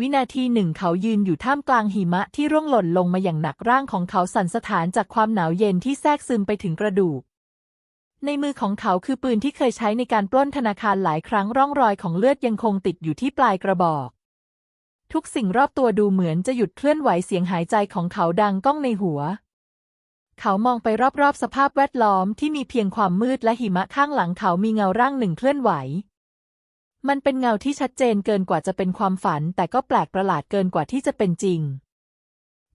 วินาทีหนึ่งเขายืนอยู่ท่ามกลางหิมะที่ร่วงหล่นลงมาอย่างหนักร่างของเขาสั่นสะท้านจากความหนาวเย็นที่แทรกซึมไปถึงกระดูก ในมือของเขาคือปืนที่เคยใช้ในการปล้นธนาคารหลายครั้งร่องรอยของเลือดยังคงติดอยู่ที่ปลายกระบอก ทุกสิ่งรอบตัวดูเหมือนจะหยุดเคลื่อนไหวเสียงหายใจของเขาดังก้องในหัว เขามองไปรอบๆสภาพแวดล้อมที่มีเพียงความมืดและหิมะข้างหลังเขามีเงาร่างหนึ่งเคลื่อนไหว มันเป็นเงาที่ชัดเจนเกินกว่าจะเป็นความฝัน แต่ก็แปลกประหลาดเกินกว่าที่จะเป็นจริง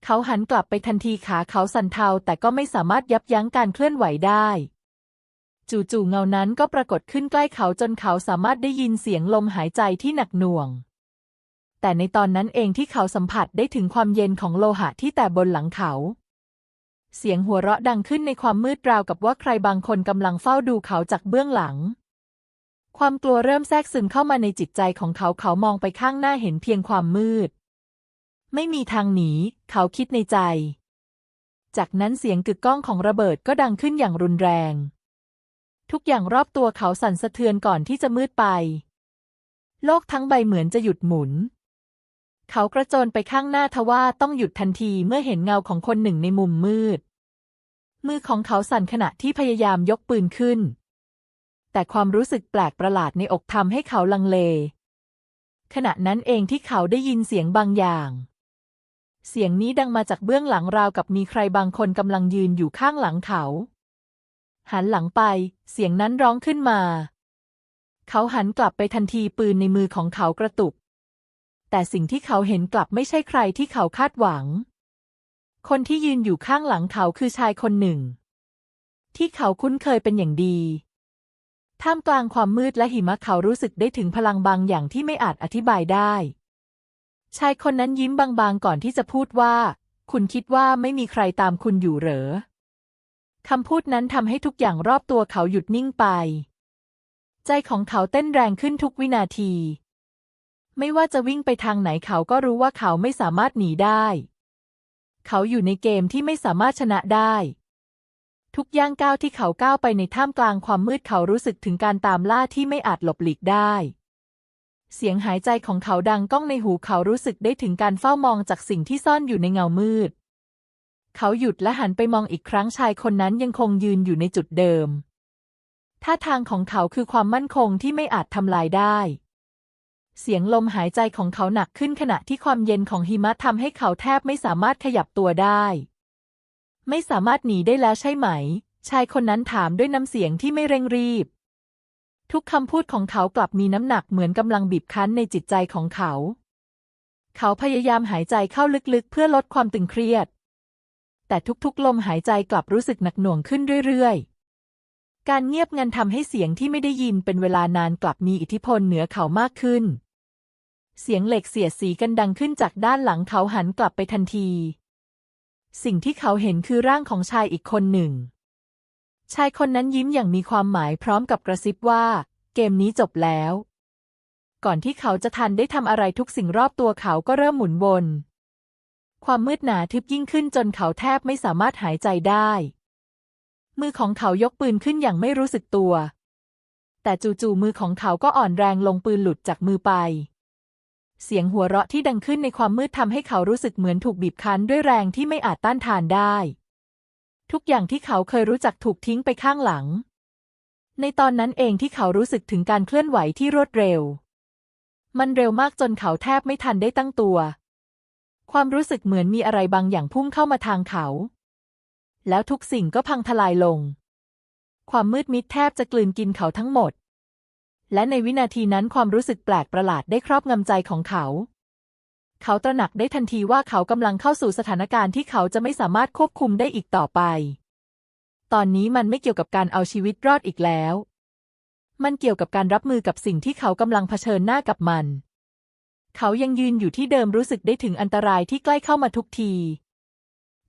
เขาหันกลับไปทันทีขาเขาสั่นเทาแต่ก็ไม่สามารถยับยั้งการเคลื่อนไหวได้ จู่ๆเงานั้นก็ปรากฏขึ้นใกล้เขาจนเขาสามารถได้ยินเสียงลมหายใจที่หนักหน่วง แต่ในตอนนั้นเองที่เขาสัมผัสได้ถึงความเย็นของโลหะที่แต่บนหลังเขาเสียงหัวเราะดังขึ้นในความมืดราวกับว่าใครบางคนกำลังเฝ้าดูเขาจากเบื้องหลัง ความกลัวเริ่มแทรกซึมเข้ามาในจิตใจของเขาเขามองไปข้างหน้าเห็นเพียงความมืด ไม่มีทางหนี เขาคิดในใจ จากนั้นเสียงกึกก้องของระเบิดก็ดังขึ้นอย่างรุนแรง ทุกอย่างรอบตัวเขาสั่นสะเทือนก่อนที่จะมืดไป โลกทั้งใบเหมือนจะหยุดหมุน เขากระโจนไปข้างหน้าทว่าต้องหยุดทันทีเมื่อเห็นเงาของคนหนึ่งในมุมมืด มือของเขาสั่นขณะที่พยายามยกปืนขึ้น แต่ความรู้สึกแปลกประหลาดในอกทำให้เขาลังเล ขณะนั้นเองที่เขาได้ยินเสียงบางอย่าง เสียงนี้ดังมาจากเบื้องหลังราวกับมีใครบางคนกำลังยืนอยู่ข้างหลังเขา หันหลังไป เสียงนั้นร้องขึ้นมา เขาหันกลับไปทันทีปืนในมือของเขากระตุก แต่สิ่งที่เขาเห็นกลับไม่ใช่ใครที่เขาคาดหวัง คนที่ยืนอยู่ข้างหลังเขาคือชายคนหนึ่ง ที่เขาคุ้นเคยเป็นอย่างดี ท่ามกลางความมืดและหิมะเขารู้สึกได้ถึงพลังบางอย่างที่ไม่อาจอธิบายได้ ชายคนนั้นยิ้มบางๆก่อนที่จะพูดว่า คุณคิดว่าไม่มีใครตามคุณอยู่เหรอคำพูดนั้นทำให้ทุกอย่างรอบตัวเขาหยุดนิ่งไป ใจของเขาเต้นแรงขึ้นทุกวินาที ไม่ว่าจะวิ่งไปทางไหนเขาก็รู้ว่าเขาไม่สามารถหนีได้ เขาอยู่ในเกมที่ไม่สามารถชนะได้ ทุกย่างก้าวที่เขาก้าวไปในท่ามกลางความมืดเขารู้สึกถึงการตามล่าที่ไม่อาจหลบหลีกได้ เสียงหายใจของเขาดังก้องในหูเขารู้สึกได้ถึงการเฝ้ามองจากสิ่งที่ซ่อนอยู่ในเงามืด เขาหยุดและหันไปมองอีกครั้งชายคนนั้นยังคงยืนอยู่ในจุดเดิม ท่าทางของเขาคือความมั่นคงที่ไม่อาจทำลายได้เสียงลมหายใจของเขาหนักขึ้นขณะที่ความเย็นของหิมะทำให้เขาแทบไม่สามารถขยับตัวได้ ไม่สามารถหนีได้แล้วใช่ไหม ชายคนนั้นถามด้วยน้ำเสียงที่ไม่เร่งรีบ ทุกคำพูดของเขากลับมีน้ำหนักเหมือนกำลังบีบคั้นในจิตใจของเขา เขาพยายามหายใจเข้าลึกๆ เพื่อลดความตึงเครียด แต่ทุกๆ ลมหายใจกลับรู้สึกหนักหน่วงขึ้นเรื่อย ๆ การเงียบงันทำให้เสียงที่ไม่ได้ยินเป็นเวลานานกลับมีอิทธิพลเหนือเขามากขึ้น เสียงเหล็กเสียดสีกันดังขึ้นจากด้านหลังเขาหันกลับไปทันที สิ่งที่เขาเห็นคือร่างของชายอีกคนหนึ่ง ชายคนนั้นยิ้มอย่างมีความหมายพร้อมกับกระซิบว่า เกมนี้จบแล้ว ก่อนที่เขาจะทันได้ทำอะไรทุกสิ่งรอบตัวเขาก็เริ่มหมุนวน ความมืดหนาทึบยิ่งขึ้นจนเขาแทบไม่สามารถหายใจได้ มือของเขายกปืนขึ้นอย่างไม่รู้สึกตัว แต่จู่ๆมือของเขาก็อ่อนแรงลงปืนหลุดจากมือไป เสียงหัวเราะที่ดังขึ้นในความมืดทำให้เขารู้สึกเหมือนถูกบีบคั้นด้วยแรงที่ไม่อาจต้านทานได้ ทุกอย่างที่เขาเคยรู้จักถูกทิ้งไปข้างหลัง ในตอนนั้นเองที่เขารู้สึกถึงการเคลื่อนไหวที่รวดเร็ว มันเร็วมากจนเขาแทบไม่ทันได้ตั้งตัว ความรู้สึกเหมือนมีอะไรบางอย่างพุ่งเข้ามาทางเขา แล้วทุกสิ่งก็พังทลายลง ความมืดมิดแทบจะกลืนกินเขาทั้งหมด และในวินาทีนั้นความรู้สึกแปลกประหลาดได้ครอบงำใจของเขา เขาตระหนักได้ทันทีว่าเขากำลังเข้าสู่สถานการณ์ที่เขาจะไม่สามารถควบคุมได้อีกต่อไป ตอนนี้มันไม่เกี่ยวกับการเอาชีวิตรอดอีกแล้ว มันเกี่ยวกับการรับมือกับสิ่งที่เขากำลังเผชิญหน้ากับมัน เขายังยืนอยู่ที่เดิมรู้สึกได้ถึงอันตรายที่ใกล้เข้ามาทุกที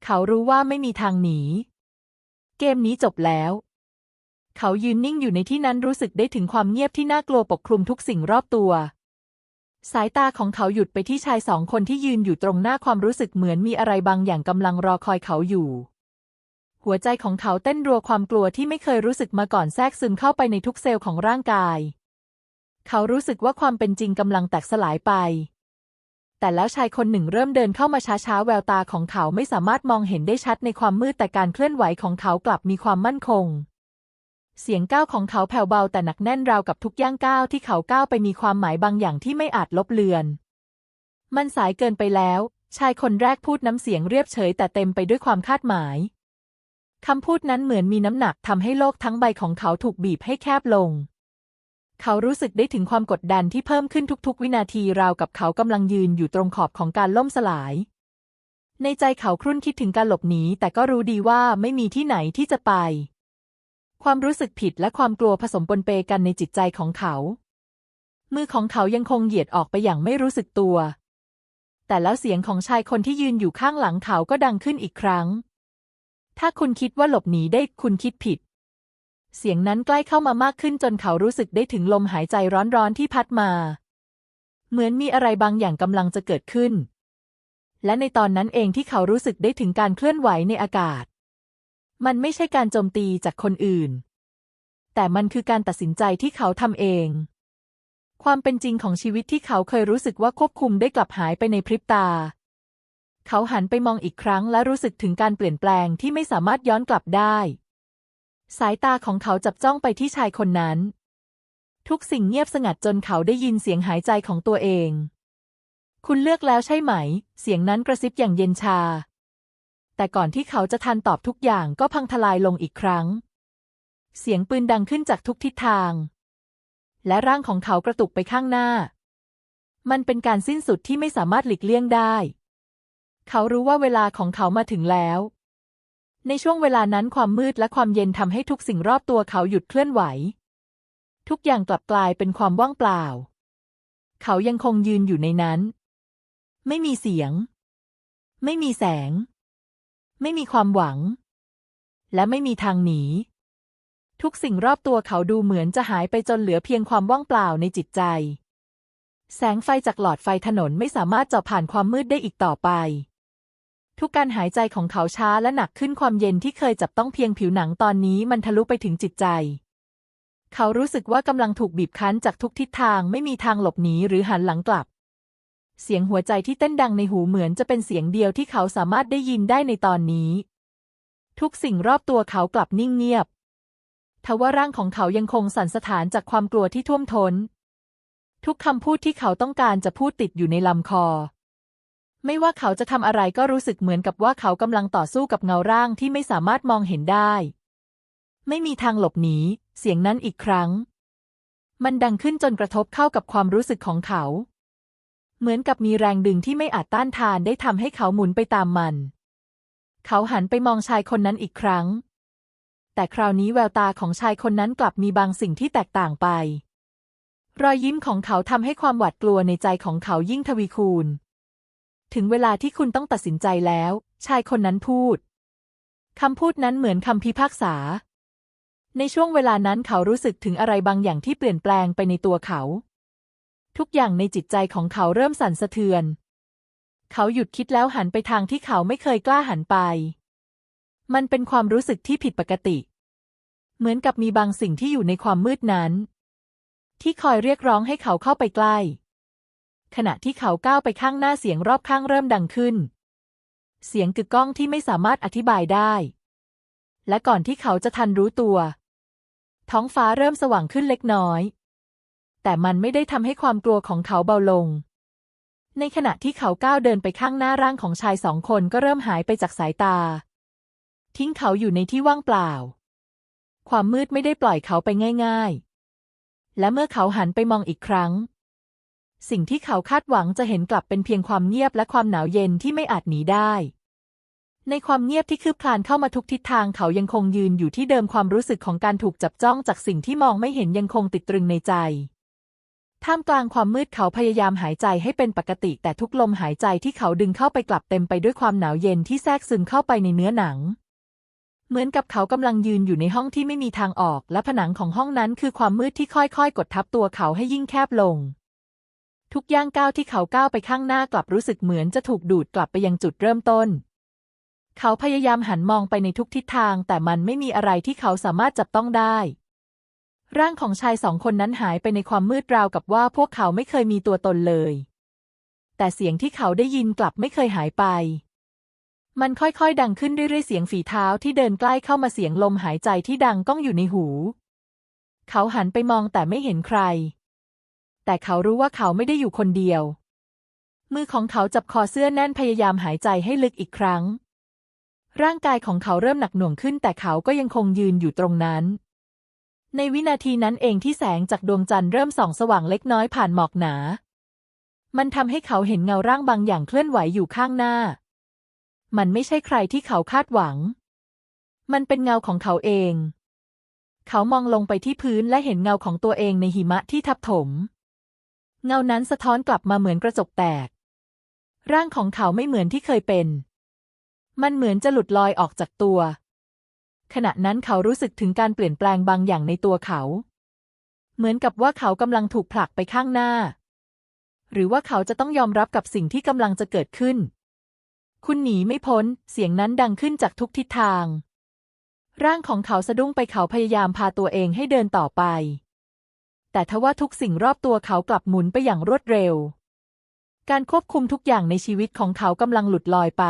เขารู้ว่าไม่มีทางหนี เกมนี้จบแล้ว เขายืนนิ่งอยู่ในที่นั้นรู้สึกได้ถึงความเงียบที่น่ากลัวปกคลุมทุกสิ่งรอบตัว สายตาของเขาหยุดไปที่ชายสองคนที่ยืนอยู่ตรงหน้าความรู้สึกเหมือนมีอะไรบางอย่างกำลังรอคอยเขาอยู่ หัวใจของเขาเต้นรัวความกลัวที่ไม่เคยรู้สึกมาก่อนแทรกซึมเข้าไปในทุกเซลล์ของร่างกาย เขารู้สึกว่าความเป็นจริงกำลังแตกสลายไป แต่แล้วชายคนหนึ่งเริ่มเดินเข้ามาช้าๆแววตาของเขาไม่สามารถมองเห็นได้ชัดในความมืดแต่การเคลื่อนไหวของเขากลับมีความมั่นคง เสียงก้าวของเขาแผ่วเบาแต่หนักแน่นราวกับทุกย่างก้าวที่เขาก้าวไปมีความหมายบางอย่างที่ไม่อาจลบเลือน มันสายเกินไปแล้ว ชายคนแรกพูดน้ำเสียงเรียบเฉยแต่เต็มไปด้วยความคาดหมายคำพูดนั้นเหมือนมีน้ำหนักทำให้โลกทั้งใบของเขาถูกบีบให้แคบลง เขารู้สึกได้ถึงความกดดันที่เพิ่มขึ้นทุกๆ วินาทีราวกับเขากำลังยืนอยู่ตรงขอบของการล่มสลาย ในใจเขาครุ่นคิดถึงการหลบหนีแต่ก็รู้ดีว่าไม่มีที่ไหนที่จะไป ความรู้สึกผิดและความกลัวผสมปนเปกันในจิตใจของเขา มือของเขายังคงเหยียดออกไปอย่างไม่รู้สึกตัว แต่แล้วเสียงของชายคนที่ยืนอยู่ข้างหลังเขาก็ดังขึ้นอีกครั้ง ถ้าคุณคิดว่าหลบหนีได้คุณคิดผิด เสียงนั้นใกล้เข้ามามากขึ้นจนเขารู้สึกได้ถึงลมหายใจร้อนๆที่พัดมา เหมือนมีอะไรบางอย่างกำลังจะเกิดขึ้น และในตอนนั้นเองที่เขารู้สึกได้ถึงการเคลื่อนไหวในอากาศ มันไม่ใช่การโจมตีจากคนอื่น แต่มันคือการตัดสินใจที่เขาทำเอง ความเป็นจริงของชีวิตที่เขาเคยรู้สึกว่าควบคุมได้กลับหายไปในพริบตา เขาหันไปมองอีกครั้งและรู้สึกถึงการเปลี่ยนแปลงที่ไม่สามารถย้อนกลับได้ สายตาของเขาจับจ้องไปที่ชายคนนั้น ทุกสิ่งเงียบสงัดจนเขาได้ยินเสียงหายใจของตัวเอง คุณเลือกแล้วใช่ไหม เสียงนั้นกระซิบอย่างเย็นชา แต่ก่อนที่เขาจะทันตอบทุกอย่างก็พังทลายลงอีกครั้ง เสียงปืนดังขึ้นจากทุกทิศทาง และร่างของเขากระตุกไปข้างหน้า มันเป็นการสิ้นสุดที่ไม่สามารถหลีกเลี่ยงได้ เขารู้ว่าเวลาของเขามาถึงแล้ว ในช่วงเวลานั้นความมืดและความเย็นทำให้ทุกสิ่งรอบตัวเขาหยุดเคลื่อนไหว ทุกอย่างกลับกลายเป็นความว่างเปล่า เขายังคงยืนอยู่ในนั้น ไม่มีเสียง ไม่มีแสง ไม่มีความหวัง และไม่มีทางหนี ทุกสิ่งรอบตัวเขาดูเหมือนจะหายไปจนเหลือเพียงความว่างเปล่าในจิตใจ แสงไฟจากหลอดไฟถนนไม่สามารถเจาะผ่านความมืดได้อีกต่อไป ทุกการหายใจของเขาช้าและหนักขึ้นความเย็นที่เคยจับต้องเพียงผิวหนังตอนนี้มันทะลุไปถึงจิตใจ เขารู้สึกว่ากำลังถูกบีบคั้นจากทุกทิศทางไม่มีทางหลบหนีหรือหันหลังกลับ เสียงหัวใจที่เต้นดังในหูเหมือนจะเป็นเสียงเดียวที่เขาสามารถได้ยินได้ในตอนนี้ ทุกสิ่งรอบตัวเขากลับนิ่งเงียบทว่าร่างของเขายังคงสั่นสะท้านจากความกลัวที่ท่วมท้น ทุกคำพูดที่เขาต้องการจะพูดติดอยู่ในลำคอ ไม่ว่าเขาจะทำอะไรก็รู้สึกเหมือนกับว่าเขากำลังต่อสู้กับเงาร่างที่ไม่สามารถมองเห็นได้ ไม่มีทางหลบหนี เสียงนั้นอีกครั้ง มันดังขึ้นจนกระทบเข้ากับความรู้สึกของเขา เหมือนกับมีแรงดึงที่ไม่อาจต้านทานได้ทำให้เขาหมุนไปตามมัน เขาหันไปมองชายคนนั้นอีกครั้ง แต่คราวนี้แววตาของชายคนนั้นกลับมีบางสิ่งที่แตกต่างไป รอยยิ้มของเขาทำให้ความหวาดกลัวในใจของเขายิ่งทวีคูณ ถึงเวลาที่คุณต้องตัดสินใจแล้ว ชายคนนั้นพูดคำพูดนั้นเหมือนคำพิพากษา ในช่วงเวลานั้นเขารู้สึกถึงอะไรบางอย่างที่เปลี่ยนแปลงไปในตัวเขา ทุกอย่างในจิตใจของเขาเริ่มสั่นสะเทือน เขาหยุดคิดแล้วหันไปทางที่เขาไม่เคยกล้าหันไป มันเป็นความรู้สึกที่ผิดปกติ เหมือนกับมีบางสิ่งที่อยู่ในความมืดนั้น ที่คอยเรียกร้องให้เขาเข้าไปใกล้ ขณะที่เขาก้าวไปข้างหน้าเสียงรอบข้างเริ่มดังขึ้น เสียงกึกก้องที่ไม่สามารถอธิบายได้ และก่อนที่เขาจะทันรู้ตัว ท้องฟ้าเริ่มสว่างขึ้นเล็กน้อย แต่มันไม่ได้ทำให้ความกลัวของเขาเบาลง ในขณะที่เขาก้าวเดินไปข้างหน้าร่างของชายสองคนก็เริ่มหายไปจากสายตา ทิ้งเขาอยู่ในที่ว่างเปล่า ความมืดไม่ได้ปล่อยเขาไปง่าย ๆ และเมื่อเขาหันไปมองอีกครั้ง สิ่งที่เขาคาดหวังจะเห็นกลับเป็นเพียงความเงียบและความหนาวเย็นที่ไม่อาจหนีได้ในความเงียบที่คืบคลานเข้ามาทุกทิศทางเขายังคงยืนอยู่ที่เดิมความรู้สึกของการถูกจับจ้องจากสิ่งที่มองไม่เห็นยังคงติดตรึงในใจ ท่ามกลางความมืดเขาพยายามหายใจให้เป็นปกติ แต่ทุกลมหายใจที่เขาดึงเข้าไปกลับเต็มไปด้วยความหนาวเย็นที่แทรกซึมเข้าไปในเนื้อหนัง เหมือนกับเขากำลังยืนอยู่ในห้องที่ไม่มีทางออก และผนังของห้องนั้นคือความมืดที่ค่อยๆ กดทับตัวเขาให้ยิ่งแคบลง ทุกย่างก้าวที่เขาก้าวไปข้างหน้ากลับรู้สึกเหมือนจะถูกดูดกลับไปยังจุดเริ่มต้น เขาพยายามหันมองไปในทุกทิศทาง แต่มันไม่มีอะไรที่เขาสามารถจับต้องได้ ร่างของชายสองคนนั้นหายไปในความมืดราวกับว่าพวกเขาไม่เคยมีตัวตนเลย แต่เสียงที่เขาได้ยินกลับไม่เคยหายไป มันค่อยๆ ดังขึ้นเรื่อยๆ เสียงฝีเท้าที่เดินใกล้เข้ามาเสียงลมหายใจที่ดังก้องอยู่ในหู เขาหันไปมองแต่ไม่เห็นใคร แต่เขารู้ว่าเขาไม่ได้อยู่คนเดียว มือของเขาจับคอเสื้อแน่นพยายามหายใจให้ลึกอีกครั้ง ร่างกายของเขาเริ่มหนักหน่วงขึ้น แต่เขาก็ยังคงยืนอยู่ตรงนั้น ในวินาทีนั้นเองที่แสงจากดวงจันทร์เริ่มส่องสว่างเล็กน้อยผ่านหมอกหนา มันทำให้เขาเห็นเงาร่างบางอย่างเคลื่อนไหวอยู่ข้างหน้า มันไม่ใช่ใครที่เขาคาดหวัง มันเป็นเงาของเขาเอง เขามองลงไปที่พื้นและเห็นเงาของตัวเองในหิมะที่ทับถม เงานั้นสะท้อนกลับมาเหมือนกระจกแตก ร่างของเขาไม่เหมือนที่เคยเป็น มันเหมือนจะหลุดลอยออกจากตัว ขณะนั้นเขารู้สึกถึงการเปลี่ยนแปลงบางอย่างในตัวเขา เหมือนกับว่าเขากำลังถูกผลักไปข้างหน้า หรือว่าเขาจะต้องยอมรับกับสิ่งที่กำลังจะเกิดขึ้น คุณหนีไม่พ้น เสียงนั้นดังขึ้นจากทุกทิศทาง ร่างของเขาสะดุ้งไปเขาพยายามพาตัวเองให้เดินต่อไป แต่ทว่าทุกสิ่งรอบตัวเขากลับหมุนไปอย่างรวดเร็ว การควบคุมทุกอย่างในชีวิตของเขากำลังหลุดลอยไป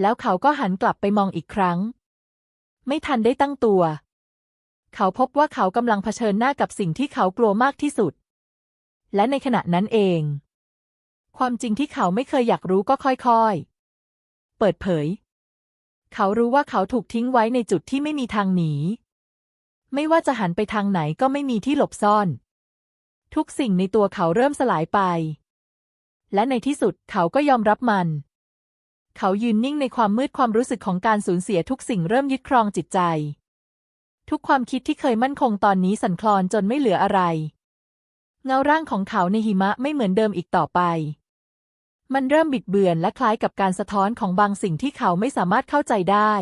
แล้วเขาก็หันกลับไปมองอีกครั้ง ไม่ทันได้ตั้งตัว เขาพบว่าเขากำลังเผชิญหน้ากับสิ่งที่เขากลัวมากที่สุด และในขณะนั้นเอง ความจริงที่เขาไม่เคยอยากรู้ก็ค่อยๆ เปิดเผย เขารู้ว่าเขาถูกทิ้งไว้ในจุดที่ไม่มีทางหนี ไม่ว่าจะหันไปทางไหนก็ไม่มีที่หลบซ่อน ทุกสิ่งในตัวเขาเริ่มสลายไป และในที่สุดเขาก็ยอมรับมัน เขายืนนิ่งในความมืดความรู้สึกของการสูญเสียทุกสิ่งเริ่มยึดครองจิตใจ ทุกความคิดที่เคยมั่นคงตอนนี้สั่นคลอนจนไม่เหลืออะไร เงาร่างของเขาในหิมะไม่เหมือนเดิมอีกต่อไป มันเริ่มบิดเบือนและคล้ายกับการสะท้อนของบางสิ่งที่เขาไม่สามารถเข้าใจได้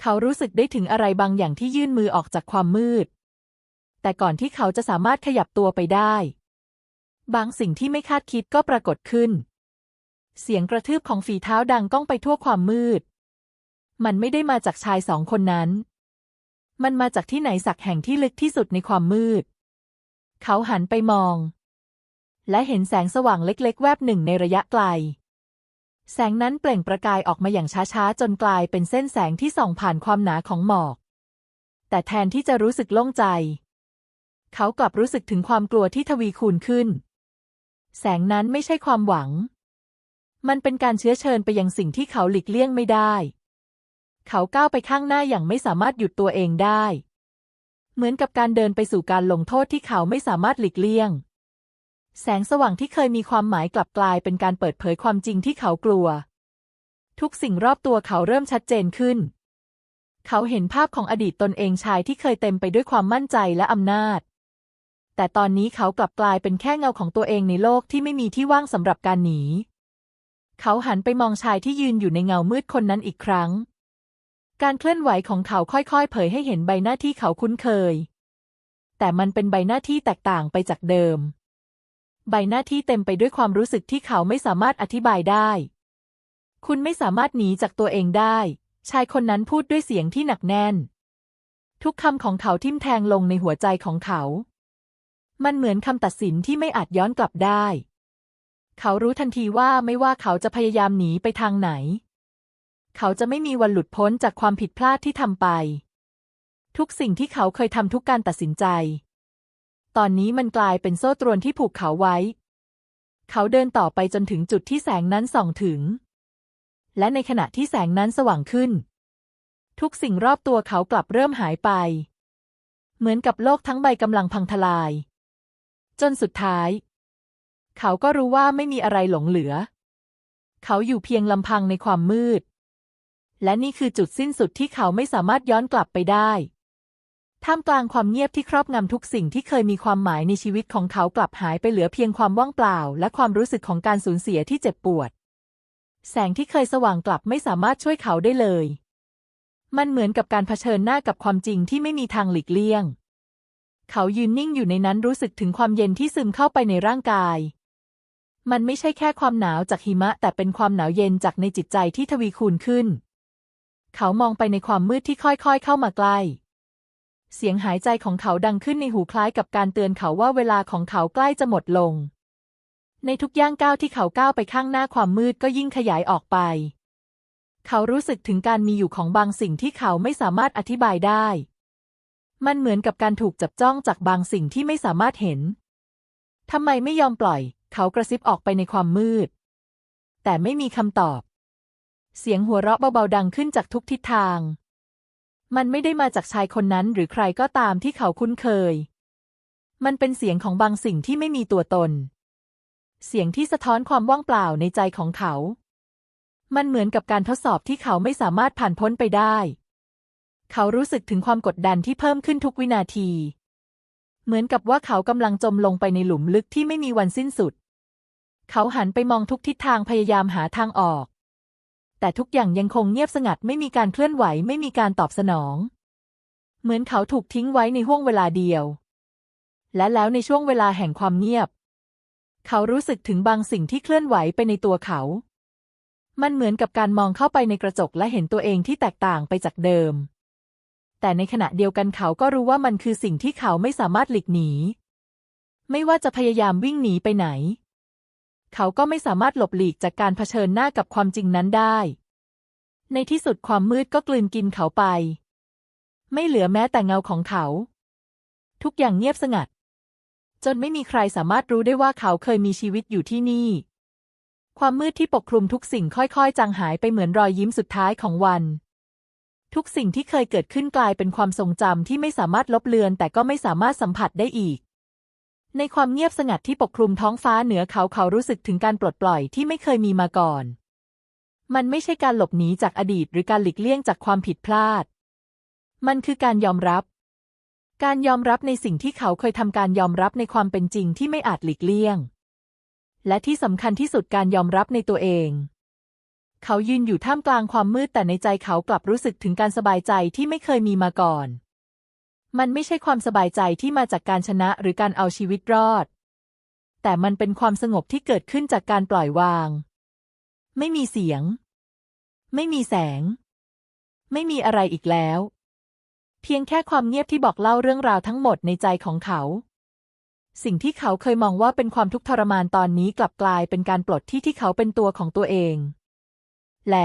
เขารู้สึกได้ถึงอะไรบางอย่างที่ยื่นมือออกจากความมืด แต่ก่อนที่เขาจะสามารถขยับตัวไปได้ บางสิ่งที่ไม่คาดคิดก็ปรากฏขึ้น เสียงกระทืบของฝีเท้าดังก้องไปทั่วความมืด มันไม่ได้มาจากชายสองคนนั้น มันมาจากที่ไหนสักแห่งที่ลึกที่สุดในความมืด เขาหันไปมอง และเห็นแสงสว่างเล็กๆ แวบหนึ่งในระยะไกล แสงนั้นเปล่งประกายออกมาอย่างช้าๆ จนกลายเป็นเส้นแสงที่ส่องผ่านความหนาของหมอก แต่แทนที่จะรู้สึกโล่งใจ เขากลับรู้สึกถึงความกลัวที่ทวีคูณขึ้น แสงนั้นไม่ใช่ความหวัง มันเป็นการเชื้อเชิญไปยังสิ่งที่เขาหลีกเลี่ยงไม่ได้ เขาก้าวไปข้างหน้าอย่างไม่สามารถหยุดตัวเองได้ เหมือนกับการเดินไปสู่การลงโทษที่เขาไม่สามารถหลีกเลี่ยง แสงสว่างที่เคยมีความหมายกลับกลายเป็นการเปิดเผยความจริงที่เขากลัว ทุกสิ่งรอบตัวเขาเริ่มชัดเจนขึ้น เขาเห็นภาพของอดีตตนเองชายที่เคยเต็มไปด้วยความมั่นใจและอำนาจ แต่ตอนนี้เขากลับกลายเป็นแค่เงาของตัวเองในโลกที่ไม่มีที่ว่างสำหรับการหนี เขาหันไปมองชายที่ยืนอยู่ในเงามืดคนนั้นอีกครั้ง การเคลื่อนไหวของเขาค่อยๆ เผยให้เห็นใบหน้าที่เขาคุ้นเคย แต่มันเป็นใบหน้าที่แตกต่างไปจากเดิม ใบหน้าที่เต็มไปด้วยความรู้สึกที่เขาไม่สามารถอธิบายได้ คุณไม่สามารถหนีจากตัวเองได้ ชายคนนั้นพูดด้วยเสียงที่หนักแน่น ทุกคำของเขาทิ่มแทงลงในหัวใจของเขา มันเหมือนคำตัดสินที่ไม่อาจย้อนกลับได้ เขารู้ทันทีว่าไม่ว่าเขาจะพยายามหนีไปทางไหน เขาจะไม่มีวันหลุดพ้นจากความผิดพลาดที่ทำไป ทุกสิ่งที่เขาเคยทำทุกการตัดสินใจ ตอนนี้มันกลายเป็นโซ่ตรวนที่ผูกเขาไว้ เขาเดินต่อไปจนถึงจุดที่แสงนั้นส่องถึง และในขณะที่แสงนั้นสว่างขึ้น ทุกสิ่งรอบตัวเขากลับเริ่มหายไป เหมือนกับโลกทั้งใบกำลังพังทลาย จนสุดท้าย เขาก็รู้ว่าไม่มีอะไรหลงเหลือ เขาอยู่เพียงลำพังในความมืด และนี่คือจุดสิ้นสุดที่เขาไม่สามารถย้อนกลับไปได้ ท่ามกลางความเงียบที่ครอบงำทุกสิ่งที่เคยมีความหมายในชีวิตของเขากลับหายไปเหลือเพียงความว่างเปล่า และความรู้สึกของการสูญเสียที่เจ็บปวด แสงที่เคยสว่างกลับไม่สามารถช่วยเขาได้เลย มันเหมือนกับการเผชิญหน้ากับความจริงที่ไม่มีทางหลีกเลี่ยงเขายืนนิ่งอยู่ในนั้นรู้สึกถึงความเย็นที่ซึมเข้าไปในร่างกาย มันไม่ใช่แค่ความหนาวจากหิมะ แต่เป็นความหนาวเย็นจากในจิตใจที่ทวีคูณขึ้น เขามองไปในความมืดที่ค่อยๆเข้ามาใกล้ เสียงหายใจของเขาดังขึ้นในหูคล้ายกับการเตือนเขาว่าเวลาของเขาใกล้จะหมดลง ในทุกย่างก้าวที่เขาก้าวไปข้างหน้าความมืดก็ยิ่งขยายออกไป เขารู้สึกถึงการมีอยู่ของบางสิ่งที่เขาไม่สามารถอธิบายได้ มันเหมือนกับการถูกจับจ้องจากบางสิ่งที่ไม่สามารถเห็นทำไมไม่ยอมปล่อย เขากระซิบออกไปในความมืด แต่ไม่มีคำตอบ เสียงหัวเราะเบาๆดังขึ้นจากทุกทิศทาง มันไม่ได้มาจากชายคนนั้นหรือใครก็ตามที่เขาคุ้นเคย มันเป็นเสียงของบางสิ่งที่ไม่มีตัวตน เสียงที่สะท้อนความว่างเปล่าในใจของเขา มันเหมือนกับการทดสอบที่เขาไม่สามารถผ่านพ้นไปได้ เขารู้สึกถึงความกดดันที่เพิ่มขึ้นทุกวินาทีเหมือนกับว่าเขากำลังจมลงไปในหลุมลึกที่ไม่มีวันสิ้นสุด เขาหันไปมองทุกทิศทางพยายามหาทางออก แต่ทุกอย่างยังคงเงียบสงัดไม่มีการเคลื่อนไหวไม่มีการตอบสนอง เหมือนเขาถูกทิ้งไว้ในห้วงเวลาเดียว และแล้วในช่วงเวลาแห่งความเงียบ เขารู้สึกถึงบางสิ่งที่เคลื่อนไหวไปในตัวเขา มันเหมือนกับการมองเข้าไปในกระจกและเห็นตัวเองที่แตกต่างไปจากเดิม แต่ในขณะเดียวกันเขาก็รู้ว่ามันคือสิ่งที่เขาไม่สามารถหลีกหนี ไม่ว่าจะพยายามวิ่งหนีไปไหน เขาก็ไม่สามารถหลบหลีกจากการเผชิญหน้ากับความจริงนั้นได้ ในที่สุดความมืดก็กลืนกินเขาไป ไม่เหลือแม้แต่เงาของเขา ทุกอย่างเงียบสงัด จนไม่มีใครสามารถรู้ได้ว่าเขาเคยมีชีวิตอยู่ที่นี่ ความมืดที่ปกคลุมทุกสิ่งค่อยๆ จางหายไปเหมือนรอยยิ้มสุดท้ายของวัน ทุกสิ่งที่เคยเกิดขึ้นกลายเป็นความทรงจำที่ไม่สามารถลบเลือนแต่ก็ไม่สามารถสัมผัสได้อีก ในความเงียบสงัดที่ปกคลุมท้องฟ้าเหนือเขาเขารู้สึกถึงการปลดปล่อยที่ไม่เคยมีมาก่อน มันไม่ใช่การหลบหนีจากอดีตหรือการหลีกเลี่ยงจากความผิดพลาด มันคือการยอมรับ การยอมรับในสิ่งที่เขาเคยทำการยอมรับในความเป็นจริงที่ไม่อาจหลีกเลี่ยง และที่สำคัญที่สุดการยอมรับในตัวเอง เขายืนอยู่ท่ามกลางความมืดแต่ในใจเขากลับรู้สึกถึงการสบายใจที่ไม่เคยมีมาก่อน มันไม่ใช่ความสบายใจที่มาจากการชนะหรือการเอาชีวิตรอด แต่มันเป็นความสงบที่เกิดขึ้นจากการปล่อยวาง ไม่มีเสียง ไม่มีแสง ไม่มีอะไรอีกแล้ว เพียงแค่ความเงียบที่บอกเล่าเรื่องราวทั้งหมดในใจของเขา สิ่งที่เขาเคยมองว่าเป็นความทุกข์ทรมานตอนนี้กลับกลายเป็นการปลดที่ที่เขาเป็นตัวของตัวเอง แล